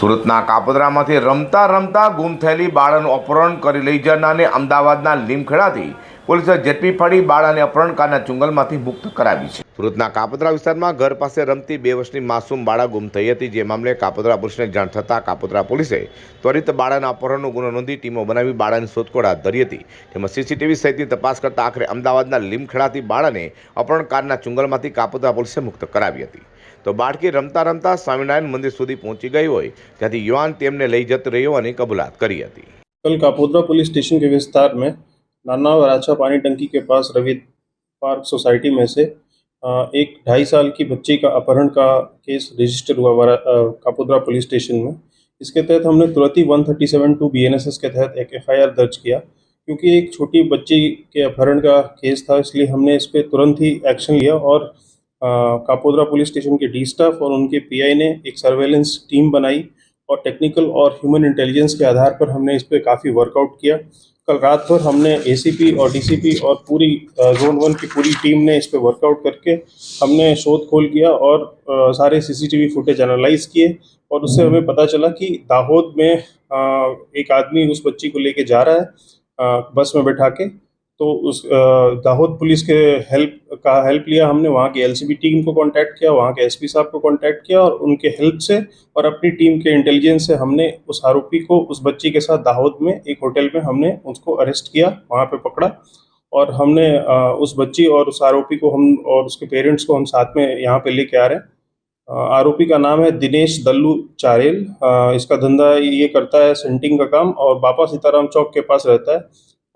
સુરતના કાપોદ્રામાંથી રમતા રમતા ગુમ થયેલી બાળાનું અપહરણ કરી લઈ જનારને અમદાવાદના લીમખેડાથી પોલીસે ઝડપી પાડી બાળાને અપહરણકારના ચુંગલમાંથી મુક્ત કરાવી છે. સુરતના કાપોદરા વિસ્તારમાં ઘર પાસે રમતી બે વર્ષની માસૂમ બાળા ગુમ થઈ હતી. જે મામલે કાપોદરા પોલીસને જાણ થતાં કાપોદરા પોલીસે ત્વરિત બાળાના અપહરણનો ગુનો નોંધી ટીમો બનાવી બાળાની શોધખોળ હાથ ધરી હતી. તેમાં સીસીટીવી સહિતની તપાસ કરતા આખરે અમદાવાદના લીમખેડાથી બાળાને અપહરણકારના ચુંગલમાંથી કાપોદરા પોલીસે મુક્ત કરાવી હતી. તો બાળકી રમતા રમતા સ્વામિનારાયણ મંદિર સુધી પહોંચી ગઈ હોય ત્યાંથી યુવાન તેમને લઈ જતો રહ્યો અને કબૂલાત કરી હતી कल कापोद्रा पुलिस स्टेशन के विस्तार में नाना वराछा पानी टंकी के पास रवि पार्क सोसाइटी में से अ, एक ढाई साल की बच्ची का अपहरण का केस रजिस्टर हुआ वरा- अ, कापोद्रा पुलिस स्टेशन में इसके तहत हमने तुरंत ही one thirty seven two B N S S के तहत एक एफ आई आर दर्ज किया क्योंकि एक छोटी बच्ची के अपहरण का केस था इसलिए हमने इस पर तुरंत ही एक्शन लिया और अ, कापोद्रा पुलिस स्टेशन के डी स्टाफ और उनके पीआई ने एक सर्वेलेंस टीम बनाई और टेक्निकल और ह्यूमन इंटेलिजेंस के आधार पर हमने इस पर काफ़ी वर्कआउट किया। कल रात भर हमने एसीपी और डीसीपी और पूरी जोन वन की पूरी टीम ने इस पर वर्कआउट करके हमने शोध खोल किया और सारे सीसीटीवी फुटेज एनालाइज किए और उससे हमें पता चला कि दाहोद में एक आदमी उस बच्ची को लेके जा रहा है बस में बैठा के। तो उस दाहोद पुलिस के हेल्प, का हेल्प लिया हमने, वहाँ की एलसीबी टीम को कांटेक्ट किया, वहाँ के एसपी साहब को कांटेक्ट किया और उनके हेल्प से और अपनी टीम के इंटेलिजेंस से हमने उस आरोपी को, उस बच्ची के साथ दाहोद में, एक होटल में हमने उसको अरेस्ट किया, वहाँ पे पकड़ा और हमने उस बच्ची और उस आरोपी को हम और उसके पेरेंट्स को हम साथ में यहाँ पे लेके आ रहे हैं। आरोपी का नाम है दिनेश दल्लू चारेल। इसका धंधा ये करता है सेंटिंग का काम और बापा सीताराम चौक के पास रहता है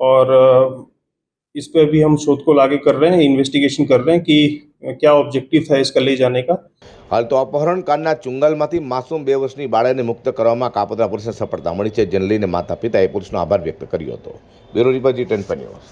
और इस पर भी हम शोध को आगे कर रहे हैं इन्वेस्टिगेशन कर रहे हैं कि अ, क्या ऑब्जेक्टिव था इसका ले जाने का હાલ તો અપહરણકારના ચુંગલમાંથી માસૂમ બે વર્ષની બાળાને મુક્ત કરવામાં કાપોદ્રા પોલીસને સફળતા મળી છે જેને લઈને માતા પિતાએ પોલીસનો આભાર વ્યક્ત કર્યો હતો bureau report G ten news